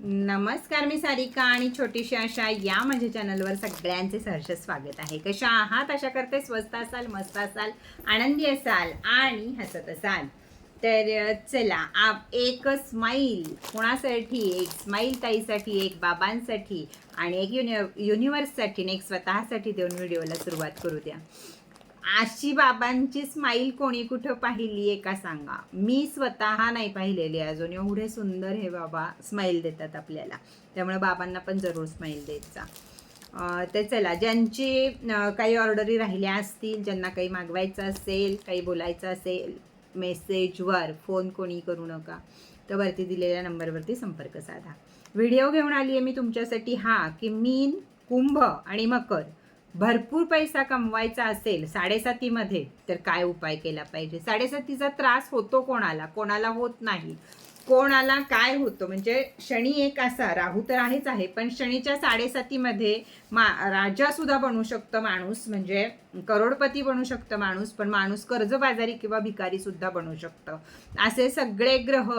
नमस्कार मी सारिका आणि छोटीशी आशा या माझ्या चॅनलवर सगळ्यांचे सहर्ष स्वागत आहे. कशा आहात? आशा करते स्वस्त असाल मस्त असाल आनंदी असाल आणि हसत असाल. तर चला आप एक स्माईल कोणासाठी? एक स्माईल ताईसाठी एक बाबांसाठी आणि एक युनि युनिवर्ससाठी आणि एक स्वतःसाठी देऊन व्हिडिओला सुरुवात करू द्या अशी बाबांची स्माईल कोणी कुठं पाहिली आहे का सांगा? मी स्वतः नाही पाहिलेली अजून. एवढे सुंदर हे बाबा स्माईल देतात आपल्याला. त्यामुळे बाबांना पण जरूर स्माईल द्यायचा ते तर चला ज्यांची काही ऑर्डरी राहिल्या असतील ज्यांना काही मागवायचं असेल काही बोलायचं असेल मेसेजवर फोन कोणी करू नका तर वरती दिलेल्या नंबरवरती संपर्क साधा. व्हिडिओ घेऊन आली आहे मी तुमच्यासाठी. हा की मीन कुंभ आणि मकर. भरपूर पैसा कमवायचा असेल साडेसातीमध्ये तर काय उपाय केला पाहिजे? साडेसातीचा त्रास होतो कोणाला? कोणाला होत नाही. कोणाला काय होतं? म्हणजे शनी एक असा राहू तर आहेच आहे पण शनीच्या साडेसातीमध्ये मा राजा सुद्धा बनू शकतं माणूस म्हणजे करोडपती बनू शकतं माणूस पण माणूस कर्जबाजारी किंवा भिकारी सुद्धा बनू शकतं. असे सगळे ग्रह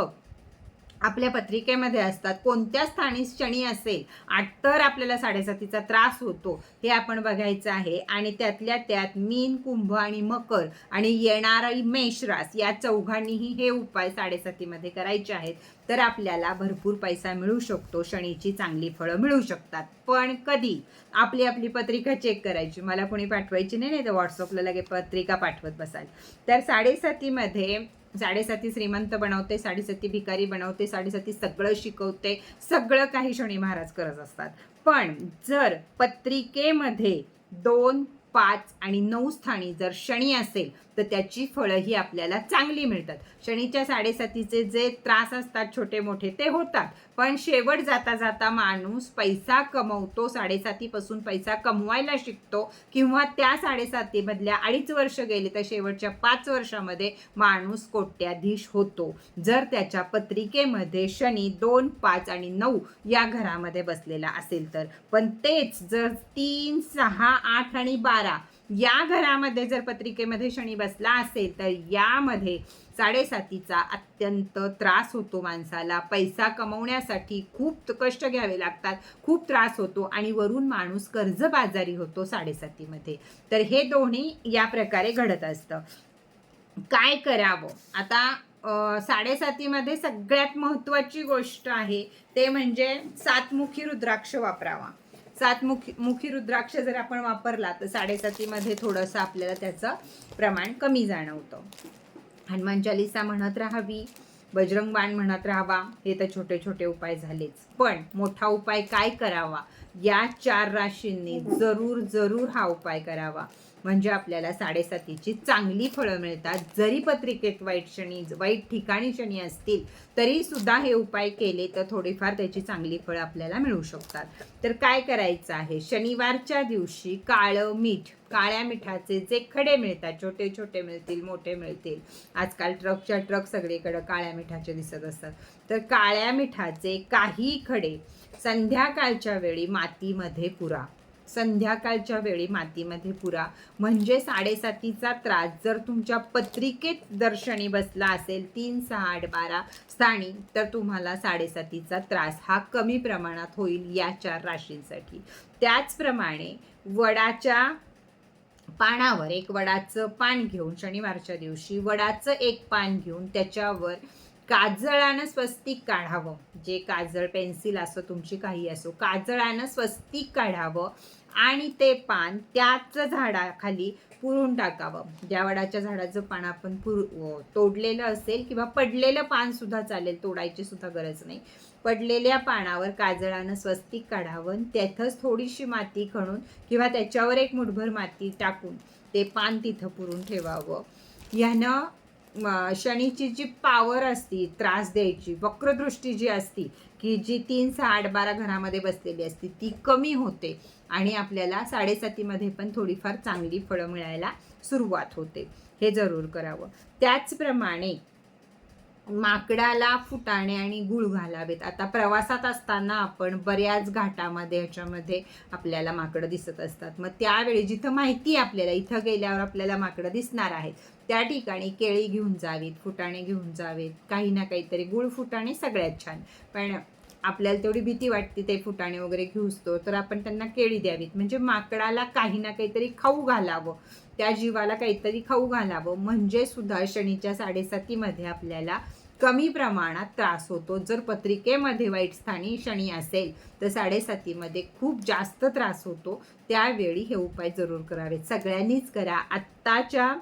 आपल्या पत्रिकेमध्ये असतात. कोणत्या स्थानी शनी असेल तर आपल्याला साडेसातीचा त्रास होतो हे आपण बघायचं आहे. आणि त्यातल्या त्यात मीन कुंभ आणि मकर आणि येणारी मेषरास या चौघांनीही हे उपाय साडेसातीमध्ये करायचे आहेत. तर आपल्याला भरपूर पैसा मिळू शकतो शनीची चांगली फळं मिळू शकतात. पण कधी? आपली आपली पत्रिका चेक करायची. मला कोणी पाठवायची नाही नाही तर व्हॉट्सअपला लगे पत्रिका पाठवत बसाल तर साडेसातीमध्ये साडेसाती श्रीमंत बनवते साडेसाती भिकारी बनवते साडेसाती सगळं शिकवते सगळं काही शनी महाराज करत असतात. पण जर पत्रिकेमध्ये दोन पाच आणि नऊ स्थानी जर शनी असेल तर त्याची फळं ही आपल्याला चांगली मिळतात. शनीच्या साडेसातीचे जे त्रास असतात छोटे मोठे ते होतात. पण शेवट जाता जाता माणूस पैसा कमवतो साडेसातीपासून पैसा कमवायला शिकतो किंवा त्या साडेसातीमधल्या अडीच वर्ष गेले तर शेवटच्या पाच वर्षामध्ये माणूस कोट्याधीश होतो. जर त्याच्या पत्रिकेमध्ये शनी दोन पाच आणि नऊ या घरामध्ये बसलेला असेल तर. पण तेच जर तीन सहा आठ आणि बारा या घरामध्ये जर पत्रिकेमध्ये शनी बसला असेल तर यामध्ये साडेसातीचा अत्यंत त्रास होतो माणसाला. पैसा कमवण्यासाठी खूप कष्ट घ्यावे लागतात खूप त्रास होतो आणि वरून माणूस कर्जबाजारी होतो साडेसातीमध्ये. तर हे दोन्ही या प्रकारे घडत असतं. काय करावं? आता साडेसातीमध्ये सगळ्यात महत्त्वाची गोष्ट आहे ते म्हणजे सातमुखी रुद्राक्ष वापरावा. सातमुखी मुखी रुद्राक्ष जर आपण वापरला तर साडेसातीमध्ये थोडंसं आपल्याला त्याचं प्रमाण कमी जाणवतं. हनुमान चालिसा म्हणत राहावी बजरंग बाण म्हणत राहावा हे तर छोटे छोटे उपाय झालेच. पण मोठा उपाय काय करावा? या चार राशींनी जरूर जरूर हा उपाय करावा. म्हणजे आपल्याला साडेसातीची चांगली फळं मिळतात. जरी पत्रिकेत वाईट शनी वाईट ठिकाणी शनी असतील तरी सुद्धा हे उपाय केले तर थोडीफार त्याची चांगली फळं आपल्याला मिळू शकतात. तर काय करायचं आहे? शनिवारच्या दिवशी काळं मीठ काळ्या मिठाचे जे खडे मिळतात छोटे छोटे मिळतील मोठे मिळतील. आजकाल ट्रकच्या ट्रक सगळीकडे काळ्या मिठाचे दिसत असतात. तर काळ्या मिठाचे काही खडे संध्याकाळच्या वेळी मातीमध्ये पुरा. संध्याकाळच्या वेळी मातीमध्ये पुरा. म्हणजे साडेसातीचा त्रास. जर तुमच्या पत्रिकेत दर्शनी बसला असेल तीन सहा आठ बारा स्थानी तर तुम्हाला साडेसातीचा त्रास हा कमी प्रमाणात होईल या चार राशींसाठी. त्याचप्रमाणे वडाच्या पानावर एक वडाचं पान घेऊन शनिवारच्या दिवशी वडाचं एक पान घेऊन त्याच्यावर काजळानं स्वस्तिक काढावं. जे काजळ पेन्सिल असो तुमची काही असो काजळानं स्वस्तिक काढावं. आणि ते पान त्याच झाडाखाली पुरून टाकावं. ज्या वडाच्या झाडाचं पान आपण पुर तोडलेलं असेल किंवा पडलेलं पान सुद्धा चालेल तोडायची सुद्धा गरज नाही. पडलेल्या पानावर काजळानं स्वस्तिक काढावं आणि त्यातच थोडीशी माती खणून किंवा त्याच्यावर एक मुठभर माती टाकून ते पान तिथं पुरून ठेवावं. ह्यानं शनीची जी पावर असती त्रास द्यायची वक्रदृष्टी जी असती की जी तीन सहा आठ बारा घरामध्ये बसलेली असती ती कमी होते आणि आपल्याला साडेसातीमध्ये पण थोडीफार चांगली फळं मिळायला सुरुवात होते. हे जरूर करावं. त्याचप्रमाणे माकडाला फुटाणे आणि गुळ घालावेत. आता प्रवासात असताना आपण बऱ्याच घाटामध्ये ह्याच्यामध्ये आपल्याला माकडं दिसत असतात. मग त्यावेळी जिथं माहिती आहे आपल्याला इथं गेल्यावर आपल्याला माकडं दिसणार आहेत. त्या ठिकाणी केळी घेऊन जावीत फुटाणे घेऊन जावेत. काही ना काहीतरी गुळ फुटाणे सगळ्यात छान. पण आपल्याला तेवढी भीती वाटते ते फुटाणे वगैरे घेऊसतो तर आपण त्यांना केळी द्यावीत. म्हणजे माकडाला काही ना काहीतरी खाऊ घालावं. त्या जीवाला काहीतरी खाऊ घालावं. म्हणजे सुद्धा शनीच्या साडेसातीमध्ये आपल्याला कमी प्रमाणात त्रास होतो. जर पत्रिकेमध्ये वाईट स्थानी शनी असेल तर साडेसातीमध्ये खूप जास्त त्रास होतो. त्यावेळी हे उपाय जरूर करावेत. सगळ्यांनीच करा. आत्ताच्या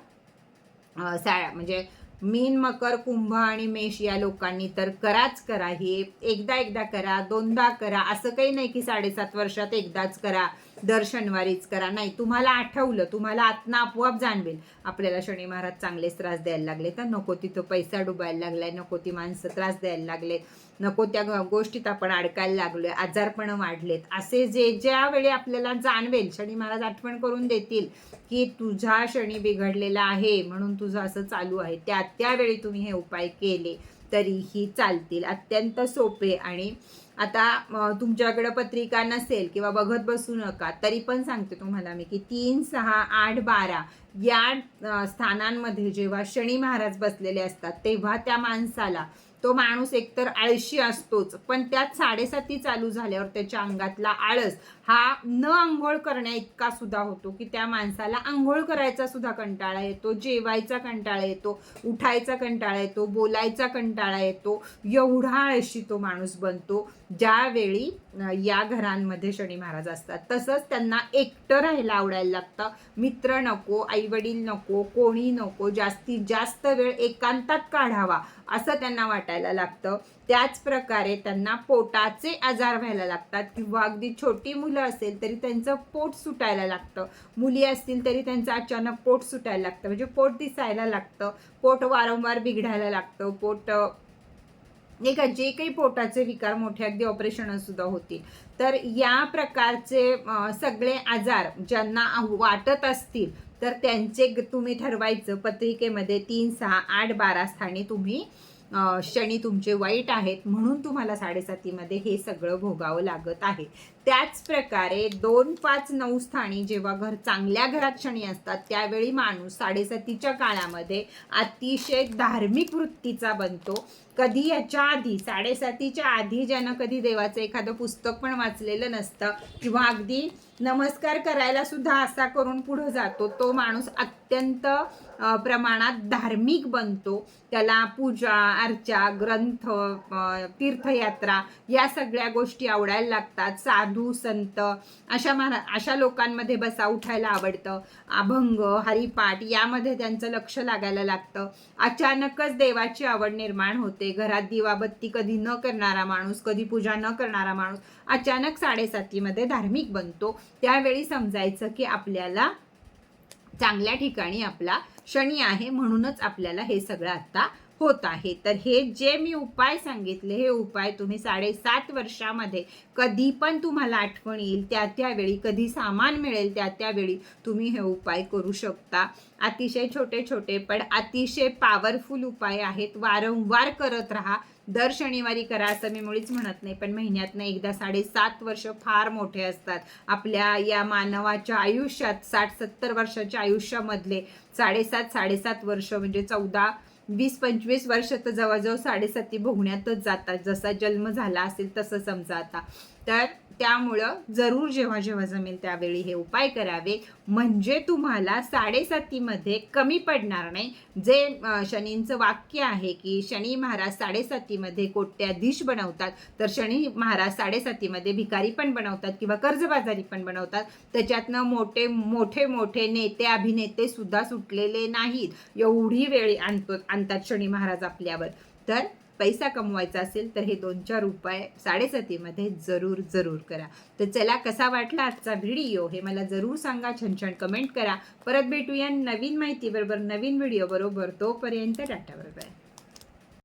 सा म्हणजे मीन मकर कुंभ आणि मेष या लोकांनी तर कराच करा. हे एकदा एकदा करा दोनदा करा. असं काही नाही की साडेसात वर्षात एकदाच करा. दर शनिवारीच करा नाही तुम्हाला आठवलं तुम्हाला आत्मा आपोआप जाणवेल. आपल्याला शनी महाराज चांगलेच त्रास द्यायला लागले तर नको तिथं पैसा डुबायला लागलाय नको ती माणसं त्रास द्यायला लागले नको त्या गोष्टीत आपण अडकायला लागलोय आजारपण वाढलेत. असे जे ज्यावेळी आपल्याला जाणवेल शनी महाराज आठवण करून देतील की तुझा शनी बिघडलेला आहे म्हणून तुझं असं चालू आहे. त्या त्यावेळी तुम्ही हे उपाय केले तरीही चालतील. अत्यंत सोपे आणि आता तुमच्याकडं पत्रिका नसेल किंवा बघत बसू नका तरी पण सांगते तुम्हाला मी की तीन सहा आठ बारा या स्थानांमध्ये जेव्हा शनी महाराज बसलेले असतात तेव्हा त्या माणसाला तो माणूस एकतर आळशी असतोच पण त्यात साडेसाती चालू झाल्यावर त्याच्या अंगातला आळस हा न आंघोळ करण्या इतका सुद्धा होतो की त्या माणसाला आंघोळ करायचा सुद्धा कंटाळा येतो जेवायचा कंटाळा येतो उठायचा कंटाळा येतो बोलायचा कंटाळा येतो एवढा आळशी तो माणूस बनतो ज्यावेळी या घरांमध्ये शनी महाराज असतात. तसंच त्यांना एकटं राहायला आवडायला लागतं. मित्र नको आईवडील नको कोणी नको जास्तीत जास्त वेळ एकांतात काढावा. असं त्यांना वाटायला लागतं. त्याच प्रकारे त्यांना पोटाचे आजार व्हायला लागतात किंवा अगदी छोटी मुलं असेल तरी त्यांचं पोट सुटायला लागतं. मुली असतील तरी त्यांचं अचानक पोट सुटायला लागतं. म्हणजे पोट दिसायला लागतं. पोट वारंवार बिघडायला लागतं. पोट नाही का जे काही पोटाचे विकार मोठे अगदी ऑपरेशन सुद्धा होतील. तर या प्रकारचे सगळे आजार ज्यांना वाटत असतील तर त्यांचे तुम्ही ठरवायचं पत्रिकेमध्ये तीन सहा आठ बारा स्थानी तुम्ही शनी तुमचे वाईट आहेत म्हणून तुम्हाला साडेसातीमध्ये हे सगळं भोगावं लागत आहे. त्याच प्रकारे दोन पाच नऊ स्थानी जेव्हा घर चांगल्या घरात शनी असतात त्यावेळी माणूस साडेसातीच्या काळामध्ये अतिशय धार्मिक वृत्तीचा बनतो. कधी याच्या आधी साडेसातीच्या आधी ज्यानं कधी देवाचं एखादं पुस्तक पण वाचलेलं नसतं किंवा अगदी नमस्कार करायला सुद्धा असा करून पुढं जातो. तो माणूस अत्यंत प्रमाणात धार्मिक बनतो. त्याला पूजा अर्चा ग्रंथ तीर्थयात्रा या सगळ्या गोष्टी आवडायला लागतात. साधू संत अशा महा अशा लोकांमध्ये बसा उठायला आवडतं. अभंग हरिपाठ यामध्ये त्यांचं लक्ष लागायला लागतं. अचानकच देवाची आवड निर्माण होते. घरात दिवाबत्ती कधी न करणारा माणूस कधी पूजा न करणारा माणूस अचानक साडेसातीमध्ये धार्मिक बनतो. त्यावेळी समजायचं की आपल्याला चांगल्या ठिकाणी आपला शनी आहे म्हणूनच आपल्याला हे सगळं आता होत आहे. तर हे जे मी उपाय सांगितले हे उपाय तुम्ही साडेसात वर्षामध्ये कधी पण तुम्हाला आठवण येईल त्या त्यावेळी कधी सामान मिळेल त्या त्यावेळी तुम्ही हे उपाय करू शकता. अतिशय छोटे छोटे पण अतिशय पॉवरफुल उपाय आहेत. वारंवार करत राहा. दर शनिवारी करा असं मी मुळीच म्हणत नाही पण महिन्यातनं एकदा साडेसात वर्ष फार मोठे असतात. आपल्या या मानवाच्या आयुष्यात साठ सत्तर वर्षाच्या आयुष्यामधले साडेसात साडेसात वर्ष म्हणजे चौदा वीस पंचवीस वर्ष तर जवळजवळ साडेसाती भोगण्यातच जातात. जसा जन्म झाला असेल तसं समजा आता. तर त्यामुळं जरूर जेव्हा जेव्हा जमेल त्यावेळी हे उपाय करावे. म्हणजे तुम्हाला साडेसातीमध्ये कमी पडणार नाही. जे शनींचं वाक्य आहे की शनी महाराज साडेसातीमध्ये कोट्याधीश बनवतात तर शनी महाराज साडेसातीमध्ये भिकारी पण बनवतात किंवा कर्जबाजारी पण बनवतात. त्याच्यातनं मोठे मोठे मोठे नेते अभिनेते सुद्धा सुटलेले नाहीत. एवढी वेळ आणतो आणतात शनी महाराज आपल्यावर. तर पैसा कमवायचा असेल तर हे दोन चार उपाय साडेसातीमध्ये जरूर जरूर करा. तर चला कसा वाटला आजचा व्हिडिओ हे मला जरूर सांगा. छान छान कमेंट करा. परत भेटूया नवीन माहितीबरोबर नवीन व्हिडिओ बरोबर. तोपर्यंत टाटा बरोबर